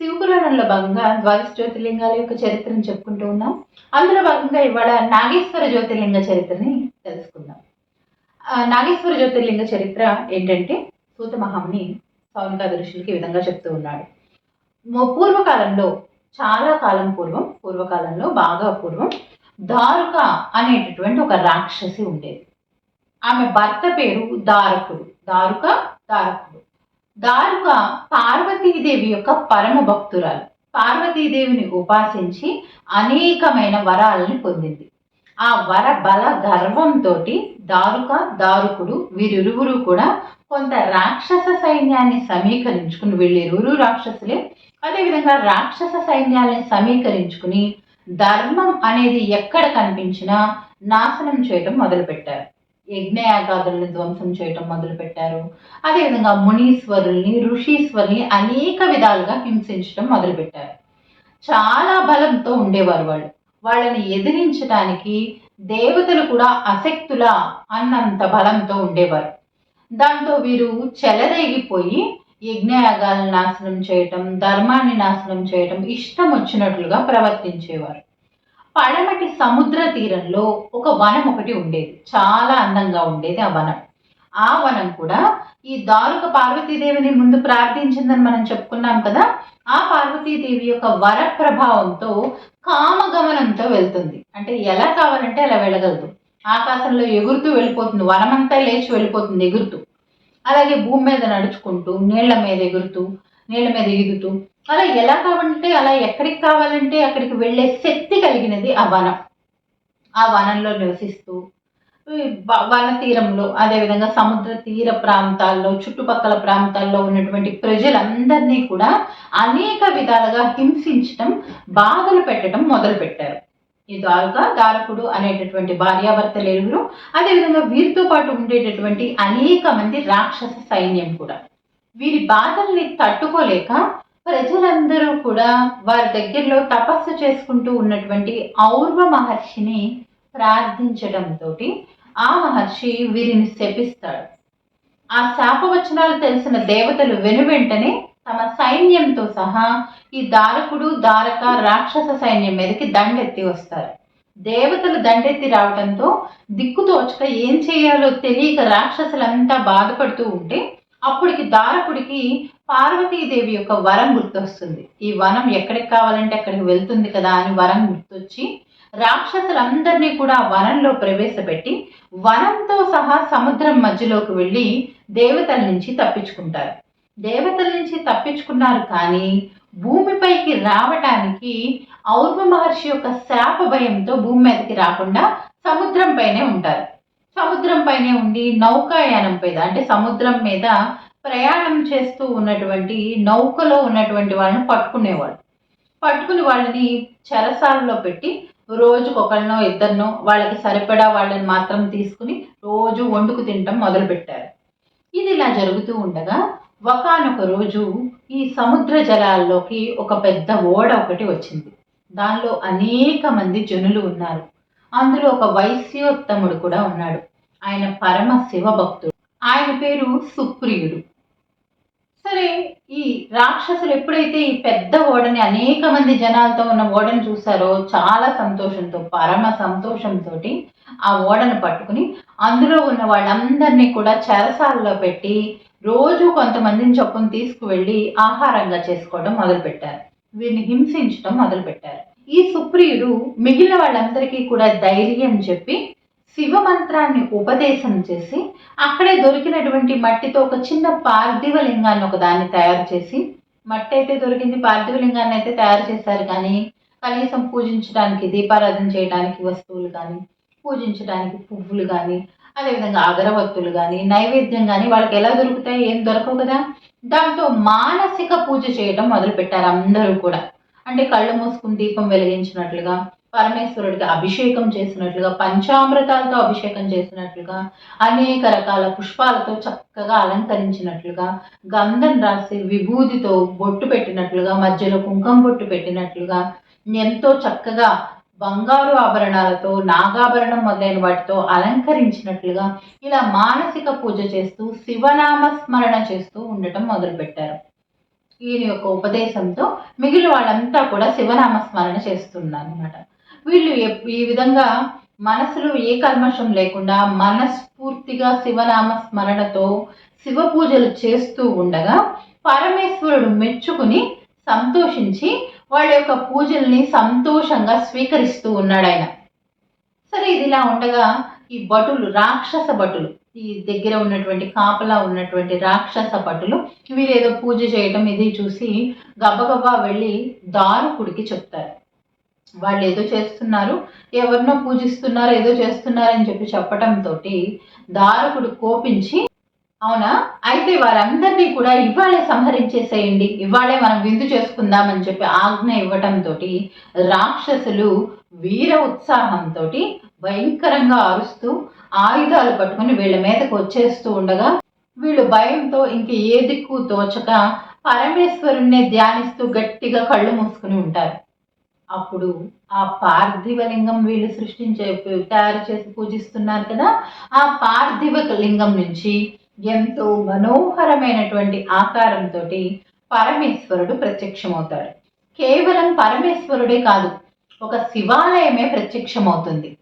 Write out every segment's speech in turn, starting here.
శివపురాణంలో భాగంగా ద్వాదశ జ్యోతిర్లింగాల యొక్క చరిత్రను చెప్పుకుంటూ ఉన్నాం. అందులో భాగంగా ఇవాళ నాగేశ్వర జ్యోతిర్లింగ చరిత్రని తెలుసుకుందాం. నాగేశ్వర జ్యోతిర్లింగ చరిత్ర ఏంటంటే సూత మహాముని సౌనికాద ఋషులకి ఈ విధంగా చెప్తూ ఉన్నాడు. పూర్వకాలంలో చాలా కాలం పూర్వం పూర్వకాలంలో బాగా పూర్వం దారుక అనేటటువంటి ఒక రాక్షసి ఉండేది. ఆమె భర్త పేరు దారకుడు. దారుక దారకుడు. దారుక పార్వతీదేవి యొక్క పరమ భక్తురాలు. పార్వతీదేవిని ఉపాసించి అనేకమైన వరాలని పొందింది. ఆ వర బల గర్వంతో దారుక దారుకుడు వీరిరువురు కూడా కొంత రాక్షస సైన్యాన్ని సమీకరించుకుని వీళ్ళిరువురు రాక్షసులే. అదేవిధంగా రాక్షస సైన్యాన్ని సమీకరించుకుని ధర్మం అనేది ఎక్కడ కనిపించినా నాశనం చేయడం మొదలుపెట్టారు. యజ్ఞయాగాదులను ధ్వంసం చేయటం మొదలుపెట్టారు. అదేవిధంగా మునీశ్వరుల్ని ఋషీశ్వరుల్ని అనేక విధాలుగా హింసించడం మొదలుపెట్టారు. చాలా బలంతో ఉండేవారు వాళ్ళు. వాళ్ళని ఎదిరించడానికి దేవతలు కూడా అశక్తులా అన్నంత బలంతో ఉండేవారు. దాంతో వీరు చెలరేగిపోయి యజ్ఞయాగాలను నాశనం చేయటం ధర్మాన్ని నాశనం చేయటం ఇష్టం వచ్చినట్లుగా ప్రవర్తించేవారు. పడమటి సముద్ర తీరంలో ఒక వనం ఒకటి ఉండేది. చాలా అందంగా ఉండేది ఆ వనం. ఆ వనం కూడా ఈ దారుక పార్వతీదేవిని ముందు ప్రార్థించిందని మనం చెప్పుకున్నాం కదా ఆ పార్వతీదేవి యొక్క వర ప్రభావంతో కామగమనంతో వెళ్తుంది. అంటే ఎలా కావాలంటే అలా వెళ్ళగలదు. ఆకాశంలో ఎగురుతూ వెళ్ళిపోతుంది. వనమంతా లేచి వెళ్ళిపోతుంది ఎగురుతూ. అలాగే భూమి మీద నడుచుకుంటూ నీళ్ళ మీద ఎగురుతూ నీళ్ళ మీద ఈదుతూ అలా ఎలా కావాలంటే అలా ఎక్కడికి కావాలంటే అక్కడికి వెళ్ళే శక్తి కలిగినది ఆ వనం. ఆ వనంలో నివసిస్తూ వన తీరంలో అదేవిధంగా సముద్ర తీర ప్రాంతాల్లో చుట్టుపక్కల ప్రాంతాల్లో ఉన్నటువంటి ప్రజలందరినీ కూడా అనేక విధాలుగా హింసించటం బాధలు పెట్టడం మొదలు పెట్టారు ఈ దారుక దారకుడు అనేటటువంటి భార్యాభర్తలు ఎరుగురు అదేవిధంగా వీరితో పాటు ఉండేటటువంటి అనేక మంది రాక్షస సైన్యం కూడా. వీరి బాధల్ని తట్టుకోలేక ప్రజలందరూ కూడా వారి దగ్గరలో తపస్సు చేసుకుంటూ ఉన్నటువంటి ఔర్వ మహర్షిని ప్రార్థించడంతో ఆ మహర్షి వీరిని శపిస్తాడు. ఆ శాపవచనాలు తెలిసిన దేవతలు వెను వెంటనే తమ సైన్యంతో సహా ఈ దారకుడు దారక రాక్షస సైన్యం మీదకి దండెత్తి వస్తారు. దేవతలు దండెత్తి రావడంతో దిక్కుతోచక ఏం చేయాలో తెలియక రాక్షసులంతా బాధపడుతూ ఉంటే అప్పటికి దారకుడికి పార్వతీదేవి యొక్క వరం గుర్తొస్తుంది. ఈ వనం ఎక్కడికి కావాలంటే అక్కడికి వెళ్తుంది కదా అని వరం గుర్తొచ్చి రాక్షసులందరినీ కూడా వనంలో ప్రవేశపెట్టి వనంతో సహా సముద్రం మధ్యలోకి వెళ్ళి దేవతల నుంచి తప్పించుకుంటారు. దేవతల నుంచి తప్పించుకున్నారు కానీ భూమిపైకి రావటానికి ఔర్వ మహర్షి యొక్క శాప భయంతో భూమి మీదకి రాకుండా సముద్రం పైనే ఉంటారు. సముద్రం పైనే ఉండి నౌకాయానం మీద అంటే సముద్రం మీద ప్రయాణం చేస్తూ ఉన్నటువంటి నౌకలో ఉన్నటువంటి వాళ్ళని పట్టుకునేవాడు పట్టుకుని వాళ్ళని చెరసాలలో పెట్టి రోజుకు ఒకళ్ళనో ఇద్దరినో వాళ్ళకి సరిపడా వాళ్ళని మాత్రం తీసుకుని రోజు వండుకు తినటం మొదలుపెట్టారు. ఇది ఇలా జరుగుతూ ఉండగా ఒకానొక రోజు ఈ సముద్ర జలాల్లోకి ఒక పెద్ద ఓడ ఒకటి వచ్చింది. దానిలో అనేక మంది జనులు ఉన్నారు. అందులో ఒక వైశ్యోత్తముడు కూడా ఉన్నాడు. ఆయన పరమ శివ భక్తుడు ఆయన పేరు సుప్రియుడు. సరే ఈ రాక్షసులు ఎప్పుడైతే ఈ పెద్ద ఓడని అనేక మంది జనాలతో ఉన్న ఓడని చూసారో చాలా సంతోషంతో పరమ సంతోషంతో ఆ ఓడను పట్టుకుని అందులో ఉన్న వాళ్ళందరినీ కూడా చెరసాలలో పెట్టి రోజు కొంతమందిని చొప్పున తీసుకువెళ్ళి ఆహారంగా చేసుకోవడం మొదలుపెట్టారు. వీరిని హింసించడం మొదలుపెట్టారు. ఈ సుప్రియుడు మిగిలిన వాళ్ళందరికీ కూడా ధైర్యం చెప్పి శివ మంత్రాన్ని ఉపదేశం చేసి అక్కడే దొరికినటువంటి మట్టితో ఒక చిన్న పార్థివ లింగాన్ని ఒక దాన్ని తయారు చేసి మట్టి అయితే దొరికింది పార్థివ లింగాన్ని అయితే తయారు చేశారు కానీ కనీసం పూజించడానికి దీపారాధన చేయడానికి వస్తువులు కానీ పూజించడానికి పువ్వులు కానీ అదేవిధంగా అగరవత్తులు కానీ నైవేద్యం కానీ వాళ్ళకి ఎలా దొరుకుతాయి ఏం దొరకవు కదా? దాంతో మానసిక పూజ చేయడం మొదలుపెట్టారు అందరూ కూడా. అంటే కళ్ళు మూసుకుని దీపం వెలిగించినట్లుగా పరమేశ్వరుడికి అభిషేకం చేసినట్లుగా పంచామృతాలతో అభిషేకం చేసినట్లుగా అనేక రకాల పుష్పాలతో చక్కగా అలంకరించినట్లుగా గంధం రాసి విభూతితో బొట్టు పెట్టినట్లుగా మధ్యలో కుంకం బొట్టు పెట్టినట్లుగా ఎంతో చక్కగా బంగారు ఆభరణాలతో నాగాభరణం మొదలైన వాటితో అలంకరించినట్లుగా ఇలా మానసిక పూజ చేస్తూ శివనామ స్మరణ చేస్తూ ఉండటం మొదలుపెట్టారు. ఈయన యొక్క ఉపదేశంతో మిగిలిన వాళ్ళంతా కూడా శివనామ స్మరణ చేస్తున్నారు అనమాట వీళ్ళు ఈ విధంగా మనసులో ఏ కల్మషం లేకుండా మనస్ఫూర్తిగా శివనామ స్మరణతో శివ పూజలు చేస్తూ ఉండగా పరమేశ్వరుడు మెచ్చుకుని సంతోషించి వాళ్ళ యొక్క పూజల్ని సంతోషంగా స్వీకరిస్తూ ఉన్నాడు ఆయన సరే ఇది ఇలా ఉండగా ఈ భటులు రాక్షస భటులు ఈ దగ్గర ఉన్నటువంటి కాపలా ఉన్నటువంటి రాక్షస భటులు వీరేదో పూజ చేయటం ఇది చూసి గబగబా వెళ్ళి దారుకుడికి చెప్తారు. వాళ్ళు ఏదో చేస్తున్నారు ఎవరినో పూజిస్తున్నారు ఏదో చేస్తున్నారని చెప్పి చెప్పటంతో దారుకుడు కోపించి అవునా? అయితే వారందరినీ కూడా ఇవాళే సంహరించేసేయండి. ఇవాళే మనం విందు చేసుకుందామని చెప్పి ఆజ్ఞ ఇవ్వటంతో రాక్షసులు వీర ఉత్సాహంతో భయంకరంగా అరుస్తూ ఆయుధాలు పట్టుకుని వీళ్ళ మీదకు వచ్చేస్తూ ఉండగా వీళ్ళు భయంతో ఇంక ఏ దిక్కు తోచక పరమేశ్వరుణ్ణి ధ్యానిస్తూ గట్టిగా కళ్ళు మూసుకుని ఉంటారు. అప్పుడు ఆ పార్థివ లింగం వీళ్ళు సృష్టించే తయారు చేసి పూజిస్తున్నారు కదా ఆ పార్థివ లింగం నుంచి ఎంతో మనోహరమైనటువంటి ఆకారంతో పరమేశ్వరుడు ప్రత్యక్షమవుతాడు. కేవలం పరమేశ్వరుడే కాదు ఒక శివాలయమే ప్రత్యక్షమవుతుంది.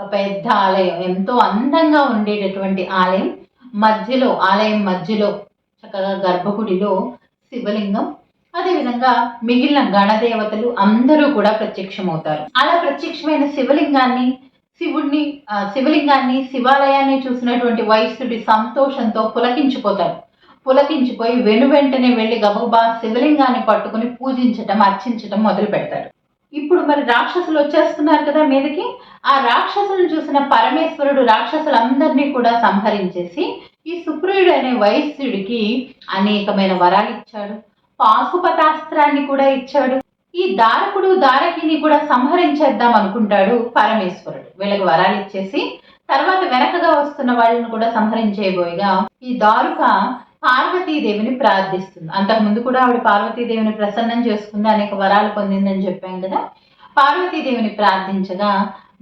ఒక పెద్ద ఆలయం ఎంతో అందంగా ఉండేటటువంటి ఆలయం మధ్యలో ఆలయం మధ్యలో చక్కగా గర్భగుడిలో శివలింగం అదేవిధంగా మిగిలిన గణదేవతలు అందరూ కూడా ప్రత్యక్షమవుతారు. అలా ప్రత్యక్షమైన శివలింగాన్ని శివుణ్ణి శివలింగాన్ని శివాలయాన్ని చూసినటువంటి వైశ్యుడి సంతోషంతో పులకించిపోతారు పులకించిపోయి వెను వెంటనే వెళ్ళి గబగబా శివలింగాన్ని పట్టుకుని పూజించటం అర్చించటం మొదలు పెడతారు ఇప్పుడు మరి రాక్షసులు వచ్చేస్తున్నారు కదా మీదకి. ఆ రాక్షసులను చూసిన పరమేశ్వరుడు రాక్షసులందరినీ కూడా సంహరించేసి ఈ సుప్రియుడు అనే వైశ్యుడికి అనేకమైన వరాలు ఇచ్చాడు. పాశుపతాస్త్రాన్ని కూడా ఇచ్చాడు. ఈ దారకుడు దారకిని కూడా సంహరించేద్దాం అనుకుంటాడు పరమేశ్వరుడు. వీళ్ళకి వరాలు ఇచ్చేసి తర్వాత వెనకగా వస్తున్న వాళ్ళని కూడా సంహరించేయబోయిగా ఈ దారుక పార్వతీదేవిని ప్రార్థిస్తుంది. అంతకుముందు కూడా ఆవిడ పార్వతీదేవిని ప్రసన్నం చేసుకుంది అనేక వరాలు పొందిందని చెప్పాం కదా. పార్వతీదేవిని ప్రార్థించగా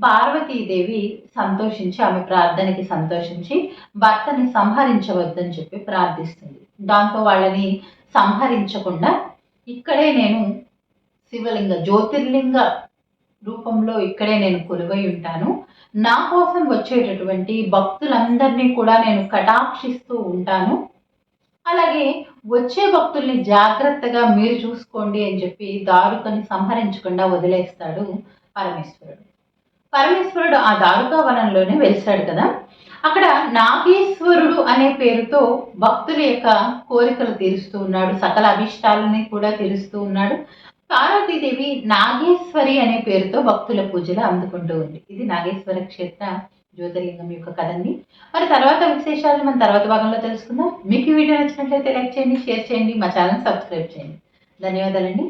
పార్వతీదేవి సంతోషించి ఆమె ప్రార్థనకి సంతోషించి భర్తని సంహరించవద్దని చెప్పి ప్రార్థిస్తుంది. దాంతో వాళ్ళని సంహరించకుండా ఇక్కడే నేను శివలింగ జ్యోతిర్లింగ రూపంలో ఇక్కడే నేను కొలువై ఉంటాను. నా కోసం వచ్చేటటువంటి భక్తులందరినీ కూడా నేను కటాక్షిస్తూ ఉంటాను. అలాగే వచ్చే భక్తుల్ని జాగ్రత్తగా మీరు చూసుకోండి అని చెప్పి దారుకని సంహరించకుండా వదిలేస్తాడు పరమేశ్వరుడు. పరమేశ్వరుడు ఆ దారుకా వనంలోనే వెలిశాడు కదా. అక్కడ నాగేశ్వరుడు అనే పేరుతో భక్తుల యొక్క కోరికలు తీరుస్తూ ఉన్నాడు. సకల అభిష్టాలని కూడా తీరుస్తూ ఉన్నాడు. పార్వతీదేవి నాగేశ్వరి అనే పేరుతో భక్తుల పూజలు అందుకుంటూ ఉంది. ఇది నాగేశ్వర క్షేత్ర జ్యోతిర్లింగం యొక్క కథండి మరి తర్వాత విశేషాలు మనం తర్వాత భాగంలో తెలుసుకుందాం. మీకు ఈ వీడియో నచ్చినట్లయితే లైక్ చేయండి షేర్ చేయండి మా ఛానల్ సబ్స్క్రైబ్ చేయండి. ధన్యవాదాలండి.